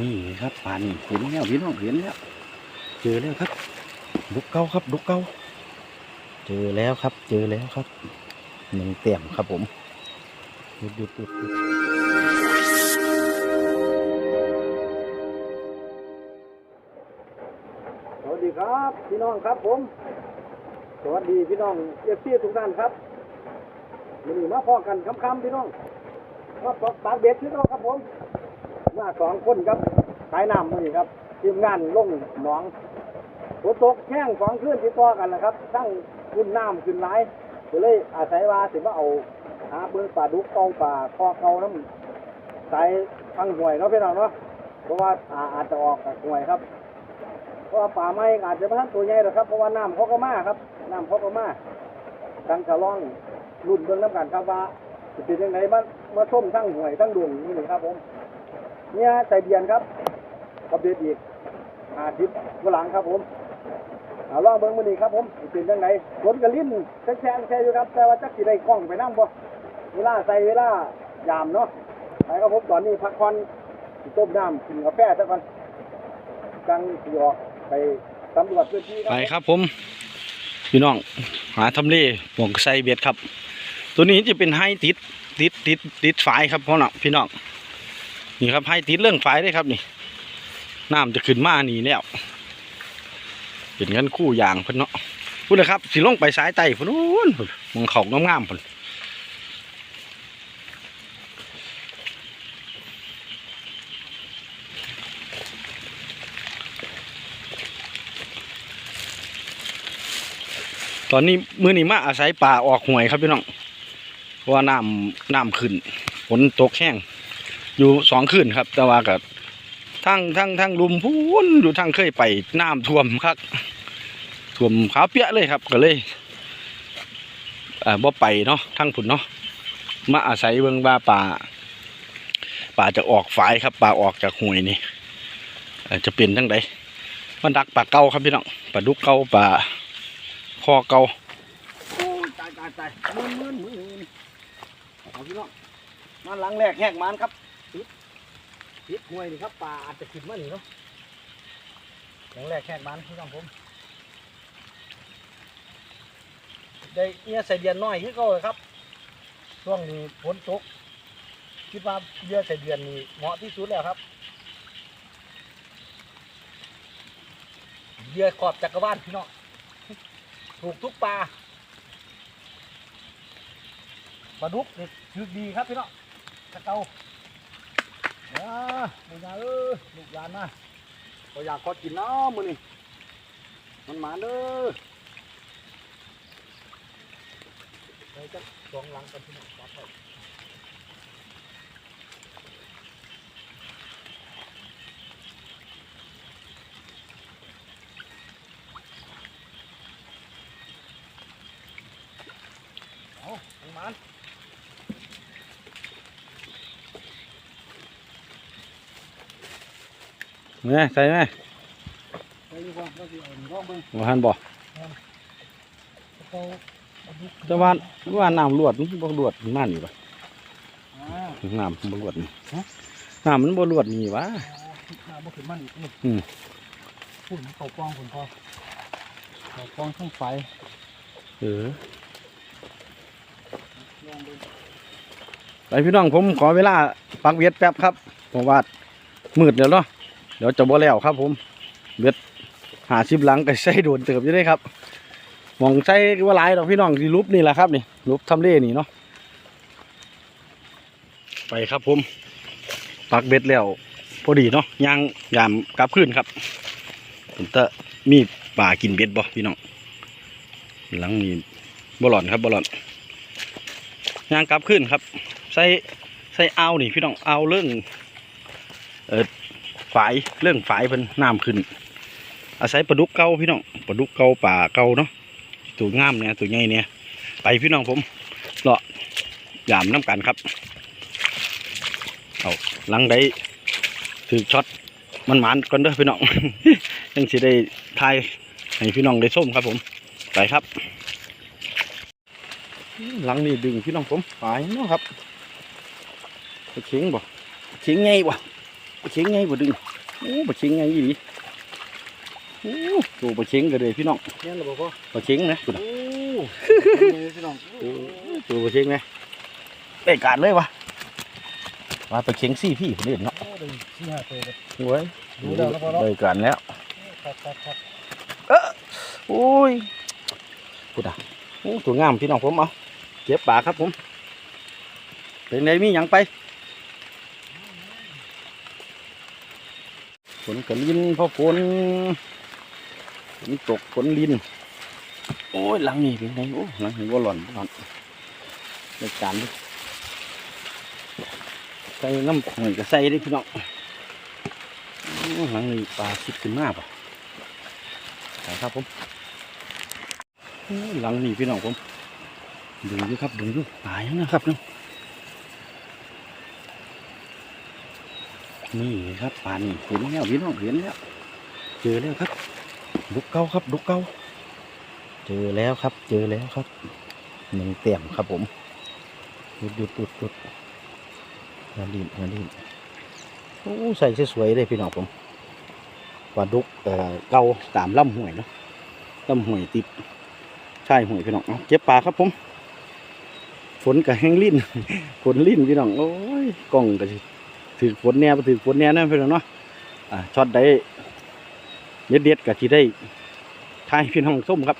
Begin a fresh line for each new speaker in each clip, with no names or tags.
นี่ครับปลานี่เห็นแล้วพี่น้องเห็นแล้วเจอแล้วครับดุกเก้าครับดุกเก้าเจอแล้วครับ เจอแล้วครับหนึ่งเตี่ยมครับผมหยุดหยุดหยุดหยุดสวัสดีครับพี่น้องครับผม สวัสดีพี่น้องเอฟซีทุกท่านครับวันนี้มาพอกันค่ำๆพี่น้องมาปอกปากเบ็ดพี่น้องครับผม มาสองคนครับสายน้ำมือครับทีมงานลงหนองฝนตกแห้งสองคืนติดต่อกันแหละครับทั้งขึ้นน้ำขึ้นไหลายก็เลยอาศัยว่าสิมาเอาหาเบื้องป่าดุกเกาป่าคอเกาน้ำสายฟังห่วยเนาะพี่น้องเนาะเพราะว่าอาจจะออกจากห่วยครับ เพราะว่าป่าไม้อาจจะไม่ทันตัวใหญ่หรอกครับเพราะว่าน้ำเขาก็มาครับน้ำเขาก็มาดังกระล่องรุ่นเบื้องน้ำกันครับว่าสิเป็นยังไงมามาส้มทั้งห่วยทั้งดุนนี่ครับผม เนี่ยใส่เดียนครับกับเด็ดอีกอาทิตย์วันหลังครับผมเอาลองเบิ้งมือนี้ครับผมเป็นยังไงฝนกระลิ้นแช่แช่อยู่ครับ แต่ว่าจักสิได้กล้องไปนั่งบ่เวลาใส่เวลายามเนาะไปครับผมตอนนี้พักผ่อนต้มน้ำกินกาแฟซะก่อนจังสิออกไปสำรวจพื้นที่
ไปครับผมพี่น้องหาทำเลหมวกใส่เบ็ดครับ ตัวนี้จะเป็นไฮติดติดติดติดฝายครับพ่อน้อพี่น้อง นี่ครับไฮติดเรื่องฝายได้ครับนี่น้ำจะขึ้นมานี่แล้วเห็นกันคู่อย่างพิ่นเนาะพูดเลยครับสิลงไปสายไต่พุ่นนู้นพุ่นมองเขางามๆพุ่นตอนนี้มือนี้มาอาศัยป่าออกห่วยครับพี่น้องเพราะว่าน้ำน้ำขึ้นฝนตกแห้ง อยู่สองคืนครับ แต่ว่ากับทั้งทั้งทั้งลุมพูนอยู่ทั้งเคยไปน้ำท่วมครับท่วมขาเปียะเลยครับก็เลยอ่าบ่ไปเนาะทั้งผุนเนาะมาอาศัยเบิ่งว่าป่าป่าจะออกฝายครับป่าออกจากห่วยนี่จะเป็นทั้งใดมันดักป่าเก่าครับพี่น้องป่าดุกเก่าป่าคอเก่า
ตายตายตายมืนมืนมืนเอาพี่น้องมาหลังแรกแหกมันครับ ติดห่วยนี่ครับป่าอาจจะขึ้นมานี่เนาะหลังแรกแหกมันพี่น้องผม ได้เนี่ยใส่เดือนน้อยคือเขาเลยครับ ช่วงนี้ฝนตก คิดว่าเยื่อใส่เดือนนี้เหมาะที่สุดแล้วครับเยื่อขอบจักรวาลพี่น้องถูกทุกปลาปลาดุกนี่ถือดีครับพี่น้องตะเกา อ่าลูยาเอ้ยลูกยานมาก็อยากขอกินน้ำมือนี่มันหมาเด้อไปจักสองหลังกันที่หนึ่งครับผมเอาทางมัน
เนี่ยใส่ไหม
ไปอยู่ก่อนเราจะเอาร่องเบิ้ง
บ่ทันบ่
เขาเอาดุก
แต่ว่าว่าน้ำรวดมันบ่รวดมันนี่วะน้ำบ่รวดนี่น้ำมันบ่รวดนี่วะ
น้ำบ่ขึ้นมันอีก
อืม
ฝุ่นเขาปองพุ่นพอเขาปองทั้งไฟ
เออ
องเบิ้ง
ไปพี่น้องผมขอเวลาปักเบ็ดแป๊บครับเพราะว่ามืดเดี๋ยวเนาะ ดี๋ยวจะบ่แล้วครับ ผมเบ็ดหาชิบหลังก็ใช้โดนเติบอยู่ได้ครับมองใช้ว่าหลายดอกพี่น้องที่รูปนี่แหละครับนี่รูปทำเล่นี่เนาะไปครับผมปักเบ็ดแล้วพอดีเนาะยางยามกลับขึ้นครับผมจะมีป่ากินเบ็ดบ่พี่น้องหลังนี้บ่หลอนครับบ่หลอนยางกลับขึ้นครับ ใส่ใส่เอานี่พี่น้องเอาเรื่องเออ ฝายเรื่องฝายเพิ่นน้ำขึ้น อาศัยปลาดุกเก่าพี่น้องปลาดุกเก่าป่าเก่าเนาะตัวงามเนี่ยตัวใหญ่เนี่ยไปพี่น้องผมเลาะยามน้ำกันครับเอาหลังได้ถือช็อตมันหมานก่อนเด้อพี่น้องยังสิได้ทายให้พี่น้องได้ส้มครับผมไปครับหลังนี่ดึงพี่น้องผมหายเนาะครับเข็งบ่เข็งไงบ่ ปลาเชงไงบ่ดึงโอ้ปลาเชงไงอีหลีโอ้ตัวปลาเชงกันเลยพี่น้อง
เนี่ยระบบพ่อ
ปลาเชงนะคุณ
โอ้พี่น้อง
ตัวปลาเชงไงได้การเลยวะว่าปลาเชงซี่พี่ผมเล่นเนาะ
โอ้ได้สี่ห้าตัวเลย
โอ้ย
ดูแล้วแล้วพอเนาะ
ได้การแล้ว
ครับครับครับ
โอ้ยพูดอะโอ้ตัวงามพี่น้องผมเอาเก็บปลาครับผมเป็นไงมีหยังไป ฝนกระลินพอฝนฝนตกฝนลิน โอ้ยหลังนี่เป็นไงโอ้หลังนี่ว่าหล่อนหล่อนในการใส่น้ำหอยก็ใส่ได้พี่น้องหลังนี่ปลาชิดขึ้นมากป่ะไปครับผมหลังนี่พี่น้องผมดึงอยู่ครับดึงอยู่ตายแล้วนะครับเนาะ นี่ครับปลานี่เห็นแล้วพี่น้องเห็นแล้วเจอแล้วครับดุกเก้าครับดุกเก้าเจอแล้วครับ เจอแล้วครับหนึ่งเต็มครับผมหยุดหยุดหยุดหยุดมาดินมาดินโอ้ใส่สวยๆเลยพี่น้องผมปลาดุกเอ่อเก้าตามล่ำห้วยเนาะล่ำห้วยติดใช่ห่วยพี่น้องเอาเก็บปลาครับผมฝนกับแห้งลิ้นฝนลิ้นพี่น้องโอ้ยกล้องก็สิ ถือฝนแน่บ่ถือฝนแน่นะพี่น้องเนาะอ่าช็อตได้เด็ดเด็ดๆก็สิได้ทายพี่น้องส้มครับ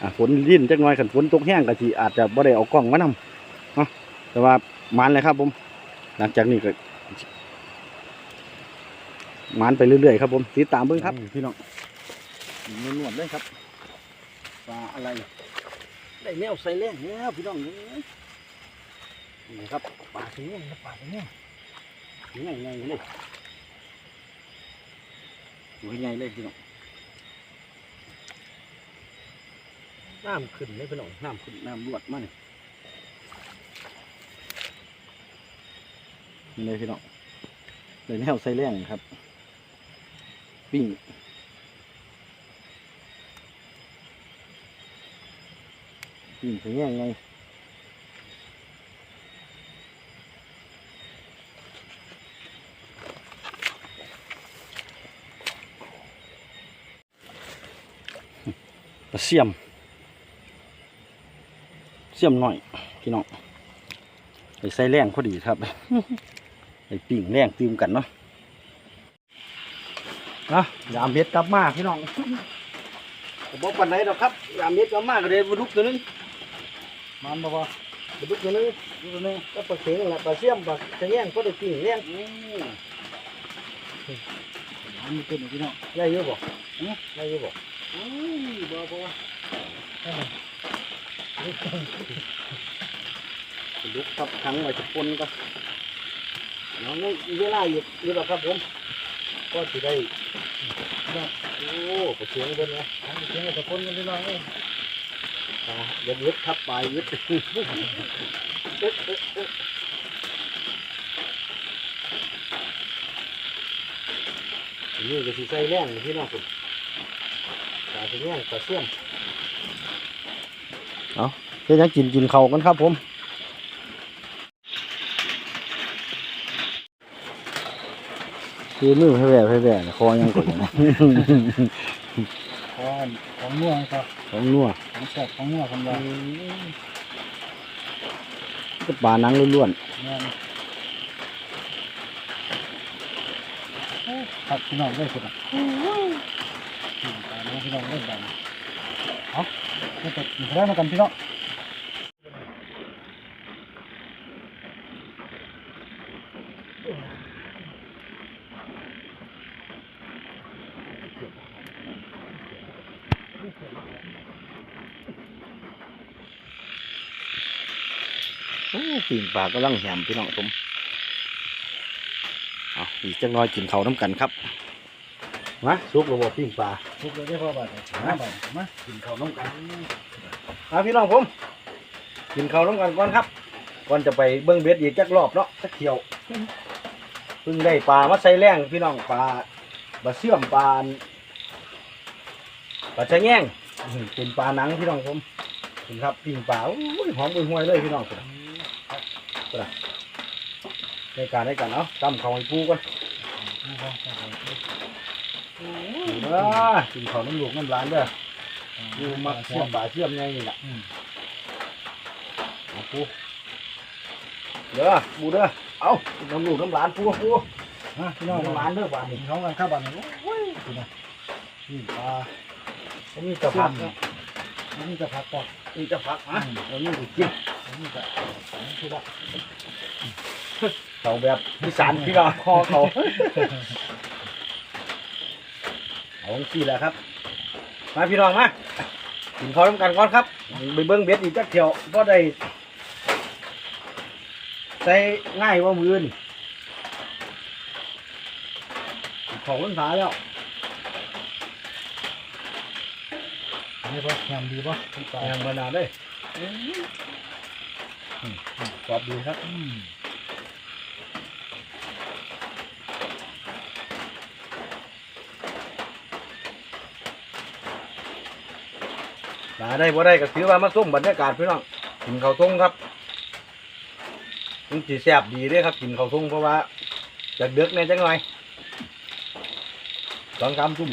อ่าฝนลิ้นจักหน่อยขันฝนตกแห้งก็สิอาจจะบ่ได้เอากล้องมานำเนาะแต่ว่ามันเลยครับผม หลังจากนี้ก็มันไปเรื่อยๆครับผมติดตามเบิ่งครับพี่น้องนวดๆเลยครับปลาอะไรได้แนวใส่แรงแล้วพี่น้องเอ้ยนี่ครับปลาสีแดงครับปลาสีแดง ใหญ่ใหญ่เลยตัวใหญ่เลยพี่น้องน้ำขึ้นเลยพี่น้องน้ำขึ้นน้ำรวดมาเนี่ยนี่เลยพี่น้องเลยแนวใส่แรงครับปิ้งอืมถึงยังไงปลาเสียม เสียมหน่อยพี่น้องไปใส่แรงพอดีครับไปปิ่งแรงตีมกันเนาะนะยามเบ็ดกลับมาพี่น้องผมบอกปันไหนดอกครับยามเบ็ดกลับมาก็เลยบรรทุกตัวหนึง
มันบ่พอ
ปลาดุกตัวหนึงตัวหนึงก็ปลาเข็งแหละปลาเสี่ยมปลาจะแย่งก็ได้กินแย่ง
มันมีตัวหนึ่งพี่น้อง
ได้เยอะบ่อื้อได้เยอะบ่
อุ้ย บ่บ่
ปลาดุกครับทั้งไว้จะปนก็น้องนี่เวลาอยู่อยู่แล้วครับผม ก็สิได้โอ้ปลาเข็งเป็นไง
อันนี้เสียงตะโกนกันพี่น้องเอ้ย
ปลาอย่ายึดครับปลายยึดเอ๊ะเอ๊ะเอ๊ะอันนี่ก็สิใส่แรงพี่น้องผม ปลาจะแย่งปลาเสี่ยมเอาเพื่อจะกินกินเขาวกันครับผมคือมือให้แหวะให้แหวะคอยังกดอยู่นะ
ของของนัวครับ
ของนัว
ของแซ่บของนัวคำว่า
ก็ปลาหนังล้วน
แม่นครับพี่น้องได้สุดอะ พี่น้องได้ดังเอาไม่ตกอยู่แล้วมากันพี่น้อง
ๆโอ้ปิ่งปลากำลังแหมพี่น้องผมเอาอีกจังน้อยกินเขาน้ำกันครับ มาซุกระบบปิ่งปลา
ทุกเลยได้พ่อบาทมาบาทมา
กินข้าวน้ำกันเอาพี่น้องผม กินข้าวน้ำกันก่อนครับ ก่อนจะไปเบิ้งเบ็ดอีกจักรอบเนาะสักเที่ยวเพิ่งได้ปลามาใส่แรงพี่น้องปลาปลาเสื่อมปลาปลาชะแง่งอื้อเป็นปลาหนังพี่น้องผมคุณครับปิ้งปลาโอ้ยหอมอุ้ยห่วยเลยพี่น้องผมในการได้กันเนาะตำเขาให้ปูก่อน
เออกินของน้ำลูกน้ำร้านเด้อดูมักเชื่อมบ่าเชื่อมไงนี่แหละเอาปูเด้อปูเด้อเอาน้ำลูกน้ำร้านปูปู
ฮะพี่น้อง
น้ำร้านเด้อบ้านนี้
พี่น้องกันข้าวบ้านนี่โอ้ยคุณนะนี่ปลา
อันนี้จะพัก
อันนี้จะผักปอก
นี่จะพักฮะอันนี้จะกิน
อันนี้จะอันนี้คือว่า
เขาแบบพิสานพี่น้องคอเขา เอาสี่แหละครับ มาพี่น้องมากินข้าวน้ำกันก่อนครับไปเบิ้งเบ็ดอีกจักเที่ยวก็ได้ใส่ง่ายกว่ามือนี่ของมันสาแล้ว
อันนี้ป่ะงามดีป่ะปลา
ยังมานานเลยกรอบดีครับ
อืม
มาได้บ่ได้ก็ถือว่ามาส้มบรรยากาศพี่น้องกินข้าวต้งครับมันสีแซ่บดีเด้ครับกินข้าวต้งเพราะว่าจากเดือกในจังหน่อยสองกำซุ่ม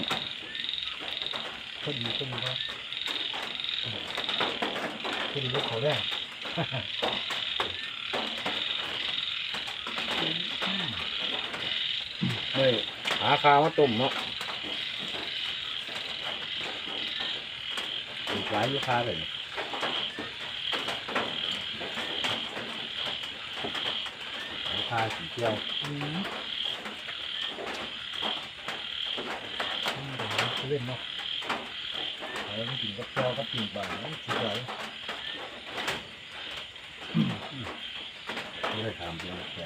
พอดีพอดีป่ะพอดีลูกเขาแดง
เฮ้ยหาข้าวมาต้มเนาะอีก หลายลูกค้าเลยลูกค้าสีเขียว
อืมอืมเขาเล่นเนาะเอาไปกินกับแก้วกับปีกบ่าสุดยอดเลย
ไม่ได้ทำเพียงแค่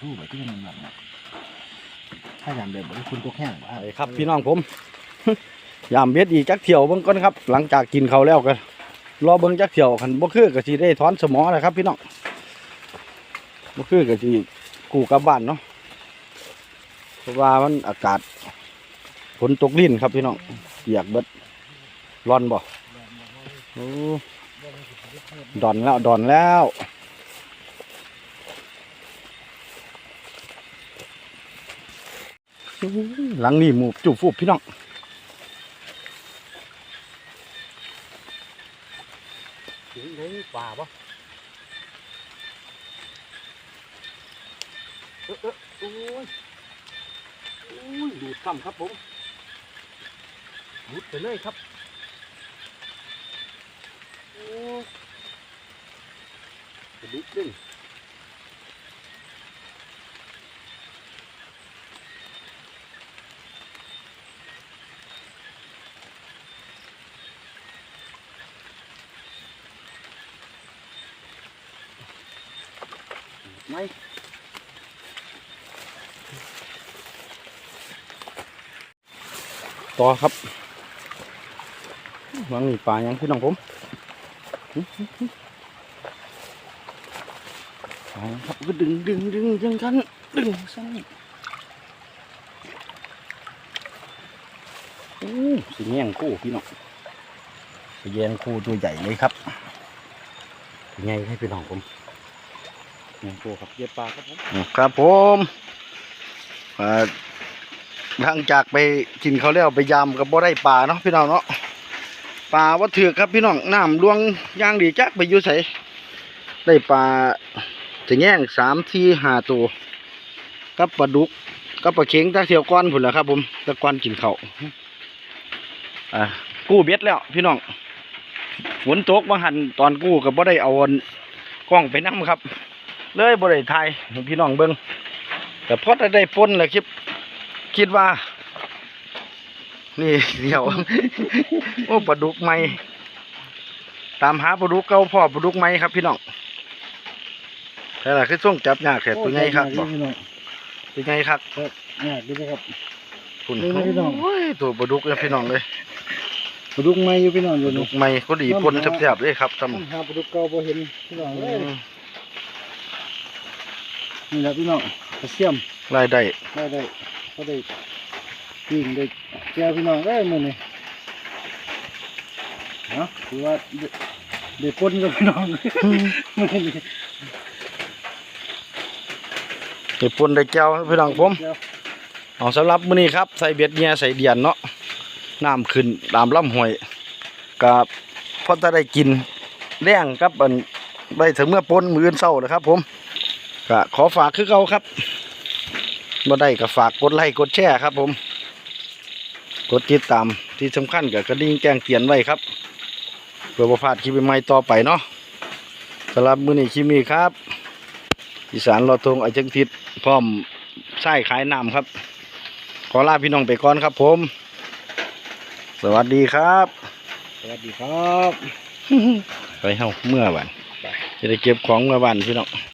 รูปแบบที่มันแบบถ้าอย่างเดิมมันคุณตัวแห้งป่ะ
ไปครับพี่น้องผม ยามเบ็ดอีกจักเที่ยวเบิ่งก่อนครับ หลังจากกินเขาแล้วก็รอเบิ่งจักเที่ยวคันบ่คือก็สิได้ถอนสมอแหละครับ พี่น้องบ่คือก็สิกูกลับบ้านเนาะเพราะว่ามันอากาศฝนตกลิ้นครับพี่น้องเปียกเบิดร้อนบ่โอ้ดอนแล้วดอนแล้วหลังนี่หมูจุบฟูบพี่น้อง
ถึงได้ป่าปะเออเออโอ้ยโอ้ยดูด ซ้ำครับผมดูดไปเลยครับโอ้ยกระดุกดึงไหม
ต่อครับหลังนี่ปลายังพี่น้องผมอื้อหือหือปลายังครับก็ดึงดึงดึงดึงกันดึงสั่นโอ้สิแย่งคู่พี่น้องสิแย่งคู่ตัวใหญ่เลยครับเป็นไงให้พี่น้องผมแย่งคู่ครับเย็บปลาครับผมครับผมอ่า หลังจากไปกินเขาแล้วไปยามกับบ่ได้ปลาเนาะพี่น้องเนาะปลาว่าถือกครับพี่น้องน้ำลวงย่างดีจักไปอยู่ใส่ได้ปลาจะแง่งสามที่หาตัวกับปลาดุกกับปลาเข็งตาเสียวก้อนผุนแหละครับ ผมตะก้อนกินเขาอ่ากู้เบ็ดแล้ว พี่น้องฝนตกบาหันตอนกู้กับบ่ได้เอากล้องไปนั่ครับ เลยบ่ได้ถ่ายพี่น้องเบิ่งแต่พอได้ปนแหละคลิป คิดว่า นี่เดี๋ยว โอ้ปลาดุกไหมตามหาปลาดุกเก่าพ่อปลาดุกไหมครับ พี่น้องแต่ละคือส่งจับยากแค่ตัวใหญ่ครับบอก
พี่น้อง
ตัวใหญ่ครับ
เนี่ยดีนะครับ
คุณ
นี่นะพี่น้อง
โอ้ยตัวปลาดุกเนี่ยพี่น้องเลย
ปลาดุกไม้อยู่พี่น้องอ
ป
ยู่
ลาดุ
นี่
กไหมก็ดีปนแซ่บๆเลยครับท
ต้องหาปลาดุกเก่าพอเห็นพี่น้องำเลยนี่แหละพี่น้องกระเทียม
รายได้
ได้ได้ ก็ได้ปิ้งได้แก้วพี่น้องได้หมดเลยเนาะถือว่าได้ได้ปนกับพี่น้องมื้อนี้
ได้ปนได้แก้วพี่น้องผมเอาสำหรับมือนี้ครับใส่เบ็ดเงียใส่เดียนเนาะน้ำขึ้นตามลำห้วยกับพอจะได้กินแรงกับอันได้ถึงเมื่อปนมื้ออนเช้านะครับ ผมก็ขอฝากคือเก่าครับ บ่ได้ก็ฝากกดไลค์กดแชร์ครับ ผม กดติดตามที่สำคัญกับกระดิ่งแจ้งเตือนไว้ครับ เพื่อบ่พลาดคลิปใหม่ๆต่อไปเนาะสำหรับมื้อนี้คลิปนี้ครับ อีสานรอทงไอจังทิศพร้อมใช้ขายน้ำครับ ขอลาพี่น้องไปก่อนครับผม สวัสดีครับ
สวัสดีครับ
ไปเฮาเมื่อวันจะได้เก็บของเมื่อวันพี่น้อง